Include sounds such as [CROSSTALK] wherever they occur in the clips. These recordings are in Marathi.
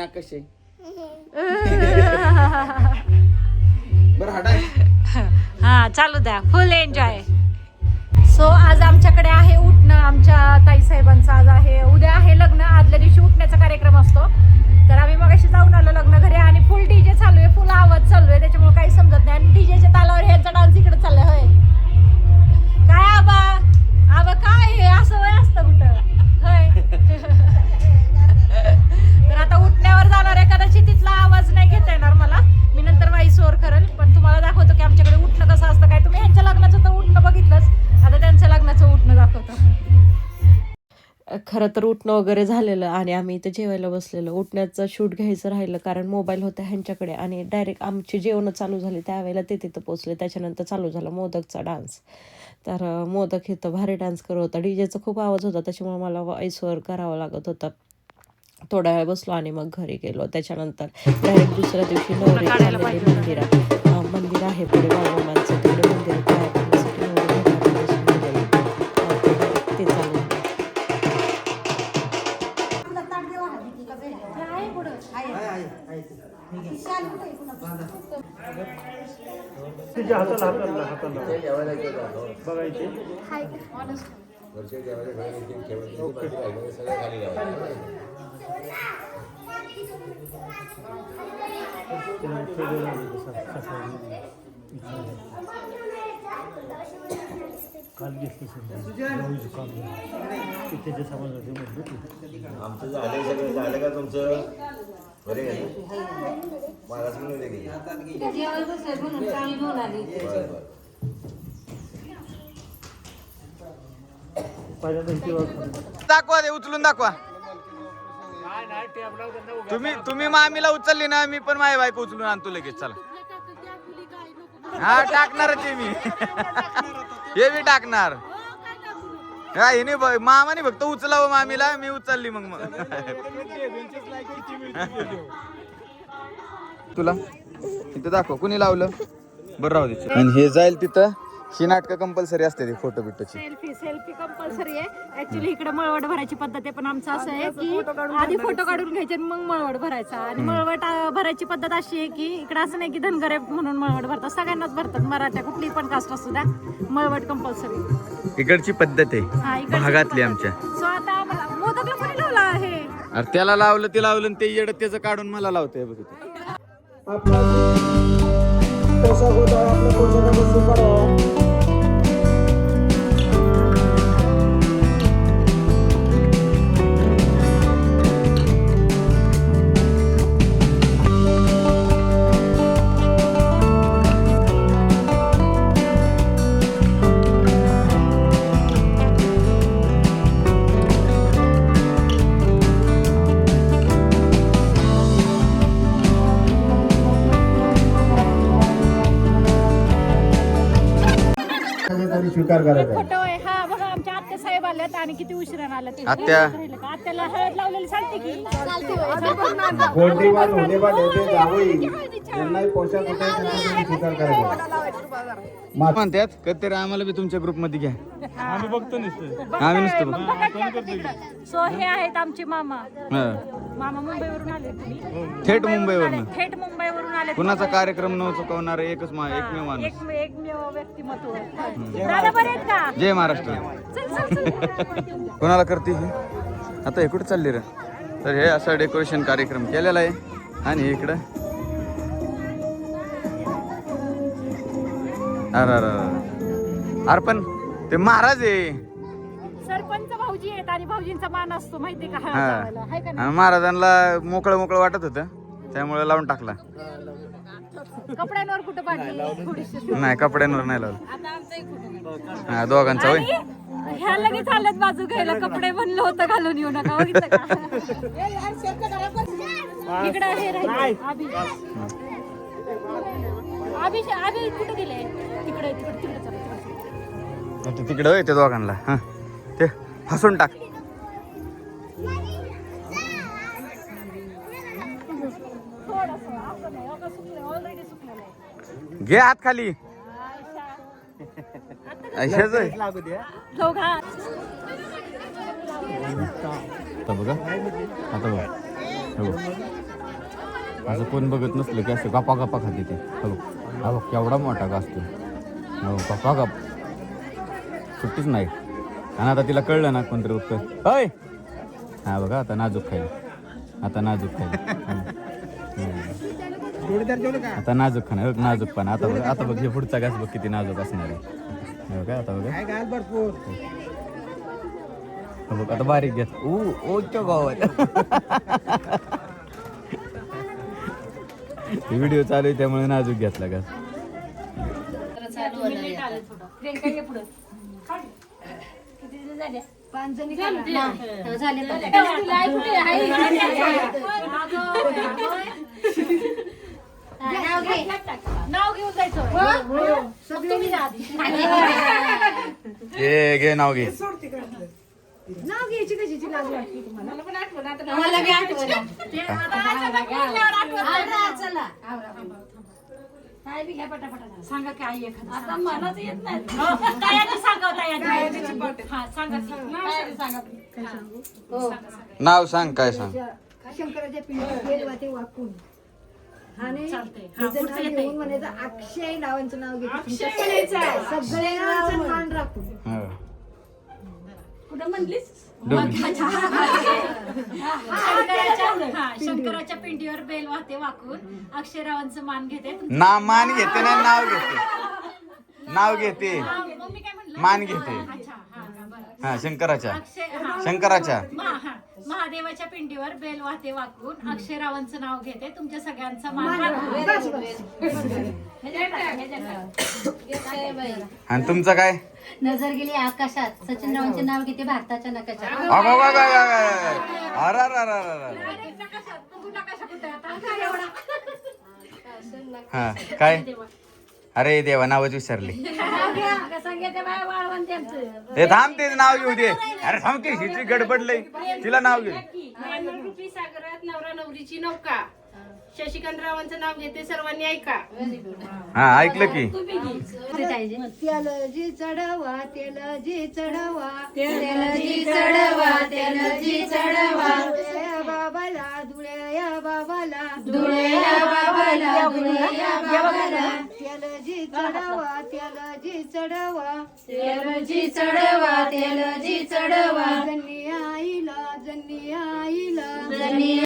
आहे? कसं? हा चालू द्या. फुल एन्जॉय सो आज आमच्याकडे आहे उठणं. आमच्या ताई साहेबांचं आज आहे. उद्या आहे लग्न. आदल्या दिवशी उठण्याचा कार्यक्रम असतो. तर आम्ही मग जाऊन आलो लग्न घरी आणि फुल डीजे चालू आहे. फुल आवाज चालू आहे. त्याच्यामुळे काही समजत नाही. आणि डीजेच्या तालावर ह्यांचा डान्स इकडे चाललाय. होय. काय आबा? आबा काय हे? असं वय असतं कुठं? होय. [LAUGHS] खरं तर उठणं वगैरे झालेलं आणि आम्ही इथं जेवायला बसलेलो. उठण्याचं शूट घ्यायचं राहिलं कारण मोबाईल होता ह्यांच्याकडे आणि डायरेक्ट आमची जेवणं चालू झाली. त्यावेळेला ते तिथं पोचले त्याच्यानंतर चालू झाला मोदकचा डान्स तर मोदक इथं भारी डान्स करत होता. डीजेचा खूप आवाज होता. त्याच्यामुळे मला व्हॉइसवर करावं लागत होतं. थोडा वेळ बसलो आणि मग घरी गेलो. त्याच्यानंतर डायरेक्ट दुसऱ्या दिवशी नवरी. मंदिरात. मंदिर आहे पुढे तिच्या हाताला हाताला. हाताला बघायचे काल घेतली आमचं झालं सगळं. झालं का तुमचं? बरे महाराज म्हणून गेले दाखवा दे उचलून दाखवा. तुम्ही तुम्ही मामीला उचलली ना मी पण माझ्या बायको उचलून आणतो लगेच चला. हा टाकणारच ते मी. [LAUGHS] हे मी टाकणार. हा हिने ब- मामाने फक्त उचलावं मामीला मी उचलली मग मग. तुला? इथं दाखव कुणी लावलं? बरं राहू दे. आणि हे जाईल तिथं. ही नाटकं कंपल्सरी असते ती फोटो बिटोची. सेल्फी सेल्फी कंपल्सरी आहे. ऍक्च्युली इकडे मळवट भरायची पद्धत आहे पण आमचं असं आहे की आधी फोटो काढून घ्यायचे आणि मग मळवट भरायचा. आणि मळवट भरायची पद्धत अशी आहे की इकडे असं नाही की धनगर म्हणून मळवट भरतात. सगळ्यांनाच भरतात. मराठा कुठली पण कास्ट असू द्या. मळवट कंपल्सरी इकडची पद्धत आहे भागातली. आमच्या सो आता आम्हाला मोदकला कोणी लावला आहे अरे त्याला लावलं ते लावलं आणि ते येड त्याचं काढून मला लावतंय बघ इथे. स्वीकार करायचा फोटो आहे हा बघा आमच्या आत्या साहेब आल्यात आणि किती उशिरा आल्या ते आत्या? हळद लावलेली चालते की? जावई. पोशाख स्वीकार करायचा. म्हणतात कधीतरी आम्हाला बी तुमच्या ग्रुपमध्ये घ्या आम्ही बघतो नुसतं आम्ही नुसतं सो हे आहेत आमचे मामा. हा. मामा मुंबईवरून आले तुम्ही. थेट मुंबईवरून. थेट मुंबईवरून आले कुणाचा कार्यक्रम न चुकवणार एकच मा- एकमेव माणूस. एक एकमेव व्यक्तिमत्व. दादा बरे आहेत का? जय महाराष्ट्र. चल चल चल. कोणाला करते हे? आता हे कुठे चालली रे? तर हे असं डेकोरेशन कार्यक्रम केलेला आहे. आणि इकडं? अरे अरे पण ते महाराज आहे. सरपंच भाऊजी आहेत आणि भाऊजींचा मान असतो माहितीये का? हा. महाराजांना मोकळं मोकळं वाटत होतं. त्यामुळे लावून टाकला. कपड्यांवर कुठं पाडली थोडीशी नाही. कपड्यांवर नाही लावलं. आता आमचाही कुठं हा दोघांचा होय? आणि ह्या लगेच बाजू घ्यायला कपडे म्हणलं होतं घालून येऊ नका बघितलं का? [LAUGHS] इकडे हे राहिले. आभी आभी आभी कुठे दिले तिकडे तिकडे तिकडे चला, तिकडे चला. आता तिकडं होय ते दोघांना हा ते हसून टाक. घे हात खाली. अशाच आता बघा. आता बघा. हो असं कोण बघत नसलं की असं गप्पा गप्पा खाते ते. हो हा बघ केवढा मोठा का असतो हो गप्पा गप सुट्टीच नाही. आणि आता तिला कळलं ना कोणतरी बघतोय होय हा बघा आता नाजूक खाईल. आता नाजूक खाईल. आता नाजूक खाणार बघ नाजूक पण. आता बघ आता बघ हे पुढचा घास बघ किती नाजूक असणार आहे. हे बघा आता बघा. बघ आता बारीक घ्या ओ ओच्या गावात. [LAUGHS] व्हिडिओ चालू आहे त्यामुळे नाजूक घेतला का नाव घेऊन जायचं तुम्ही जा आधी. घे घे नाव घे. नाव घ्यायची कशाची लाज वाटते तुम्हाला? मला पण आठवण आता मला बी आठवण ते आता अचानक बोलल्यावर आठवण नाही. काय बी घ्या पटापटा. सांगा काय एखादं आता मलाच येत नाही. तयारी सांगा तयारी हा सांगा तयारी सांगा. हो. नाव सांग काय सांग? शंकराच्या पिंडीत गेले ते वाकून. आणि. हा, तिचं नाव. घेऊन म्हणायचं अक्षय नावांचं नाव घेते. सगळे नावांचं मान राखून. हो. कुठं म्हणलीस. शंकराच्या हा, शंकराच्या पिंडीवर बेल वाहते वाकून. अक्षरावांचं मान घेते. ना मान घेते ना नाव घेते. नाव घेते. हा, मग मी काय म्हणलं? मान घेते. अच्छा हा हा, बरं. हा शंकराच्या. अक्षय हा. शंकराच्या. मा- हा. महादेवाच्या पिंडीवर बेल वाहते वाकून. अक्षरावांचं नाव घेते. तुमच्या सगळ्यांचा मान राखून. आणि तुमचं काय? नजर गेली आकाशात. सचिनरावांचे नाव घेते भारताच्या नकाशात. अगं, अगं, अगं, अगं, अगं. अरे, अरे, अरे, अरे, अरे. हा काय? अरे देवा नावच विसरले. ते थांब ते नाव घेऊ दे. अरे थांब की हिची गडबडलंय तिला नाव घेऊ रुपी सागरात नवरा नवरीची नौका. शशिकांत रावांचं नाव घेते सर्वांनी ऐका. हा ऐकलं की. त्याला जी चढवा. त्याला जी चढवा त्याला जी चढवा. त्याला जी चढवा. धुळ्या बाबाला धुळ्या बाबाला. धुळ्या बाबाला धुळ्या बाबाला. त्याला जी चढवा त्याला जी चढवा. त्याला जी चढवा त्याला जी चढवा. जन्नी आईला जन्नी आईला. जनी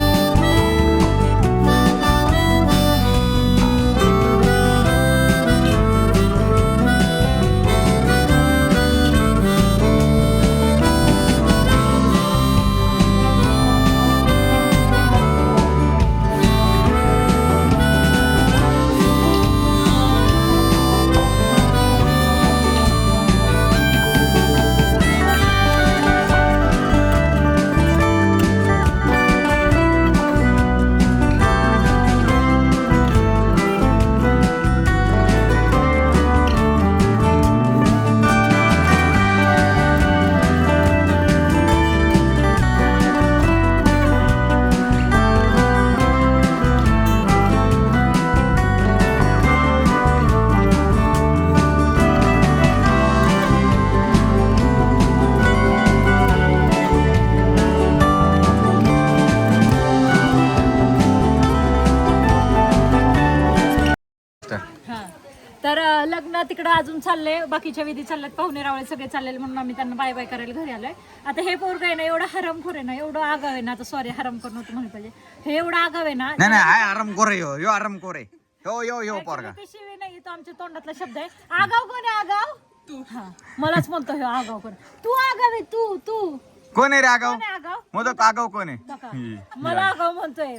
तिकडं अजून चाललंय बाकीच्या विधी चालल्यात पाहुणे रावळे सगळे चाललेले म्हणून आम्ही त्यांना बाय बाय करायला घरी आलोय. आता हे पोरग आहे ना एवढं हरमखोर आहे ना एवढं आगाव आहे ना आता सॉरी हरमखोर नव्हतं म्हणलं पाहिजे. हे एवढं आगाव आहे ना नाही नाही हाय आराम कोरे यो यो आराम कोरे हो यो यो पोरगा. ते शिवी नाही तो आमच्या तोंडातला शब्द आहे. आगाव कोण आहे आगाव? तू. हा मलाच म्हणतो हे आगाव कोण? तू आगाव आहे तू तू. कोण आहे रे आगाव? कोण आहे आगाव? मोदक आगाव कोण आहे? बघा. मला आगाव म्हणतोय.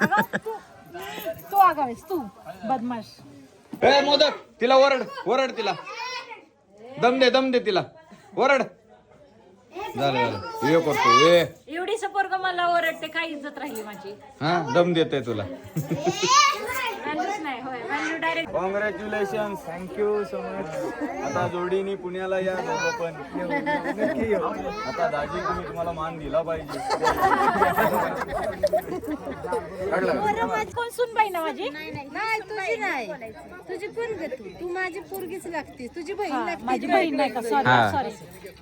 आगाव तू तू आगाव आहेस तू. बदमाश. ए मोदक तिला ओरड ओरड तिला. दम दे दम दे तिला. ओरड. झालं झालं. ये करतो ये एवढी सपोर्ग मला ओरडते? काय इज्जत राहिली माझी? हा दम देते तुला. व्हॅल्यूच नाही होय. Value direct congratulation thank you so much आता जोडीने पुण्याला या दोघं पण आता दाजी तुम्ही तुम्हाला मान दिला पाहिजे. कोण? सुनबाई ना माझी? नाही तुझी नाही. तुझी पोरग तू. तू माझी पोरगीच लागते तुझी बहीण लागते माझी बहीण नाही का? सॉरी. सॉरी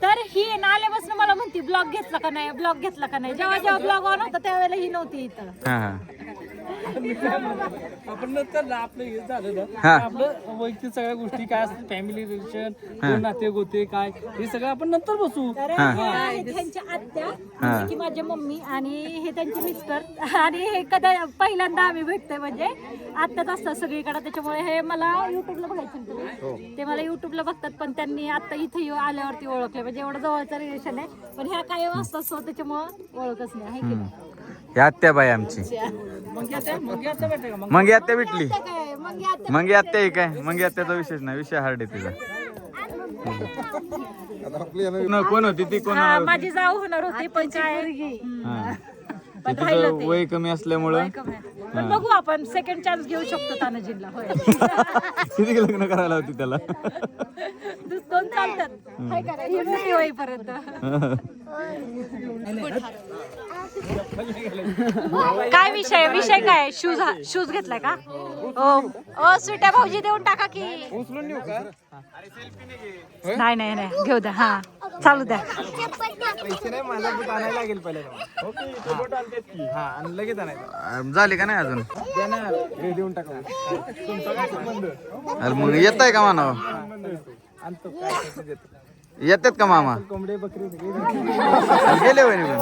तर ही ना आल्यापासून मला म्हणती ब्लॉग घेतला का नाही? ब्लॉग घेतला का नाही? जेव्हा जेव्हा ब्लॉग ऑन होता त्यावेळेला ही नव्हती इथं. हा हा. आपण नंतर ना आपलं हे झालं ना हा. आपलं वैयक्तिक सगळ्या गोष्टी काय असतात फॅमिली रिलेशन कोण नाते गोते काय हे सगळं आपण नंतर बसू. हे. आहेत त्यांच्या आत्या म्हणजे की माझी मम्मी आणि हे त्यांचे मिस्टर आणि हे कदा पहिल्यांदा आम्ही भेटतोय म्हणजे आत्ताच असतात सगळीकडे. त्याच्यामुळे हे मला युट्यूबला बघायचं ना तुम्ही ते मला युट्यूबला बघतात पण त्यांनी आता इथे येऊ- आल्यावरती ओळखले. म्हणजे एवढं जवळचं रिलेशन आहे. पण ह्या कायम असतात सो त्याच्यामुळं ओळखच नाही. आहे की नाही? ही आत्याबाई आमची. मग आत्या भेटली. मग या आत्या- आत्या आहे काय? मग आत्याचा विषयच नाही विषय हार्ड आहे तिचा. कोण- होती ती? कोण हा, माझी जाऊ होणार होती पण काय? हा. तिचं. वय कमी असल्यामुळं. पण बघू आपण सेकंड चान्स घेऊ शकतो तानाजीला [LAUGHS] किती लग्न करायला होती त्याला? [LAUGHS] दोन चालतात. ही होईपर्यंत. काय विषय विषय काय शूज शूज घेतलाय का ओ ओ सुट्या भाऊजी देऊन टाका की नाही नाही नाही घेऊ द्या हा चालू द्या झाली का नाही अजून अरे मग येत आहे का मानव येतात का मामा? कोंबडे बकरी गेले वय निघून